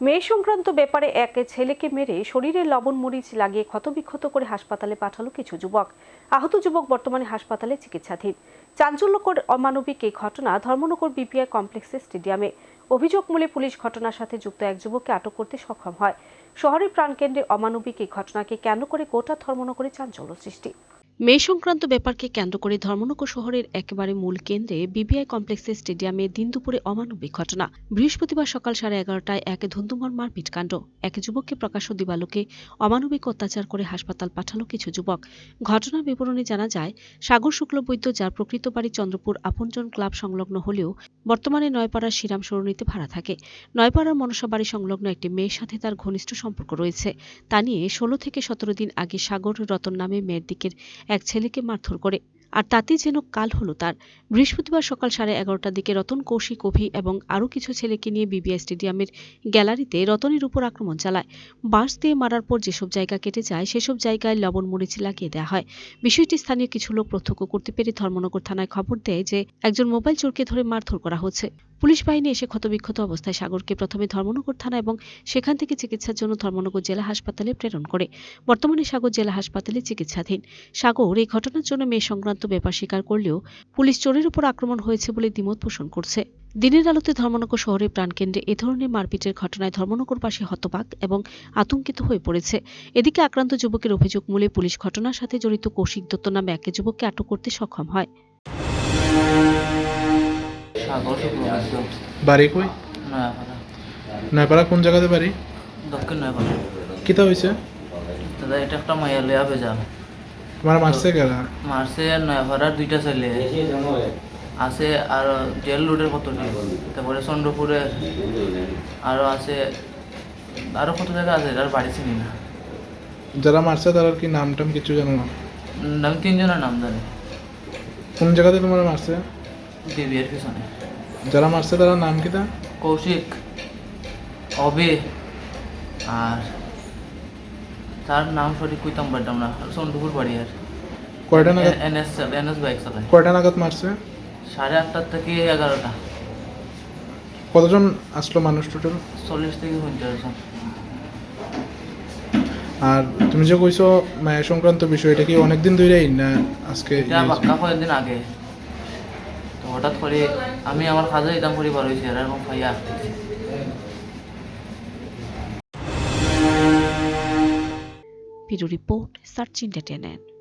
মেয়ে সংক্রান্ত ব্যাপারে এক ছেলেকে মেরে শরীরে লবণ মরিচ লাগিয়ে ক্ষতবিক্ষত করে হাসপাতালে পাঠালো কিছু যুবক। আহত যুবক বর্তমানে হাসপাতালে চিকিৎসাধীন। চাঞ্চল্যকর, অমানবিক এই ঘটনা ধর্মনগর বিপিআই কমপ্লেক্সের স্টেডিয়ামে। অভিযোগ মূলে পুলিশ ঘটনার সাথে যুক্ত এক যুবককে আটক করতে সক্ষম হয়। শহরের প্রাণকেন্দ্রে অমানবিক এই ঘটনাকে কেন্দ্র করে গোটা ধর্মনগরে চাঞ্চল্য সৃষ্টি? মে সংক্রান্ত ব্যাপারকে কেন্দ্র করে ধর্মনগর শহরের একেবারে মূল কেন্দ্রে বিবিআই কমপ্লেক্সের স্টেডিয়ামে দিন দুপুরে অমানবিক ঘটনা। বৃহস্পতিবার সকাল সাড়ে এগারোটায় এক ধুন্ধুমার মারপিট কাণ্ড। এক যুবককে প্রকাশ্য দিবালোকে অমানবিক অত্যাচার করে হাসপাতাল পাঠালো কিছু যুবক। ঘটনার বিবরণে জানা যায়, সাগর শুক্লবৈদ্য যার প্রকৃত বাড়ি চন্দ্রপুর আপনজন ক্লাব সংলগ্ন হলেও বর্তমানে নয়পাড়ার শ্রীরাম সরণিতে ভাড়া থাকে। নয়পাড়ার মনসা বাড়ি সংলগ্ন একটি মেয়ের সাথে তার ঘনিষ্ঠ সম্পর্ক রয়েছে। তা নিয়ে ষোলো থেকে সতেরো দিন আগে সাগর রতন নামে মেয়ের দিকের এক ছেলেকে মারধর করে। আর তাতেই যেন কাল হলো তার। বৃহস্পতিবার সকাল সাড়ে এগারোটার দিকে রতন, কৌশিক, অভি এবং আরও কিছু ছেলেকে নিয়ে বিবিআই স্টেডিয়ামের গ্যালারিতে রতনের উপর আক্রমণ চালায়। বাঁশ দিয়ে মারার পর যেসব জায়গা কেটে যায়, সেসব জায়গায় লবণ মরিচ লাগিয়ে দেওয়া হয়। বিষয়টি স্থানীয় কিছু লোক প্রত্যক্ষ করতে পেরে ধর্মনগর থানায় খবর দেয় যে, একজন মোবাইল চোরকে ধরে মারধর করা হচ্ছে। পুলিশ বাহিনী এসে ক্ষতবিক্ষত অবস্থায় সাগরকে প্রথমে ধর্মনগর থানা এবং সেখান থেকে চিকিৎসার জন্য ধর্মনগর জেলা হাসপাতালে প্রেরণ করে। বর্তমানে সাগর জেলা হাসপাতালে চিকিৎসাধীন। সাগর এই ঘটনার জন্য মেয়ে সংক্রান্ত ব্যাপার স্বীকার করলেও পুলিশ চোরের উপর আক্রমণ হয়েছে বলে দ্বিমত পোষণ করছে। দিনের আলোতে ধর্মনগর শহরের প্রাণকেন্দ্রে এ ধরনের মারপিটের ঘটনায় ধর্মনগরবাসী হতবাক এবং আতঙ্কিত হয়ে পড়েছে। এদিকে আক্রান্ত যুবকের অভিযোগ মূলে পুলিশ ঘটনার সাথে জড়িত কৌশিক দত্ত নামে এক যুবককে আটক করতে সক্ষম হয়। বাড়ি কই? নয়াপাড়া নয়পাড়া কোন জায়গাতে বাড়ি? দক্ষিণ নয়াপাড়া। কিতা হয়েছে দাদা এটা একটা মাইয়া লইয়া ভেজাল তোমার মারছে কেরা মারছে নয়াপাড়ার দুইটা ছেলে। আছে আর জেল রোডের কতটি। তারপরে চন্দ্রপুরে আরও আছে। আরও কত জায়গা আছে আর বাড়ি চিনি না। যারা মারছে তার কি নাম টাম কিছু জানো না? আমি তিনজনের নাম জানি। কোন জায়গাতে তোমার মারছে? বিবিএর পিছনে। যারা মারছে তারা নাম কিতা কৌশিক অবে আর তার নাম সঠিক কইতাম পারতাম না চন্দ্রপুর বাড়ি আর। কয়টা নাগাদ? এনএস এনএস বাইক চালায় কয়টা নাগাদ মারছে? সাড়ে আটটার থেকে এগারোটা। কতজন আসলো মানুষ টোটাল চল্লিশ থেকে পঞ্চাশ জন। আর তুমি যে কইছো মায়ের সংক্রান্ত বিষয় এটা কি অনেকদিন ধরেই না আজকে এটা বাক্কা কয়েকদিন আগে। তো হঠাৎ করে আমি আমার কাজে পরিবার হয়েছে এরকম ভাইয়া আসতেছি রিপোর্ট সার্চ ইন্ডিয়া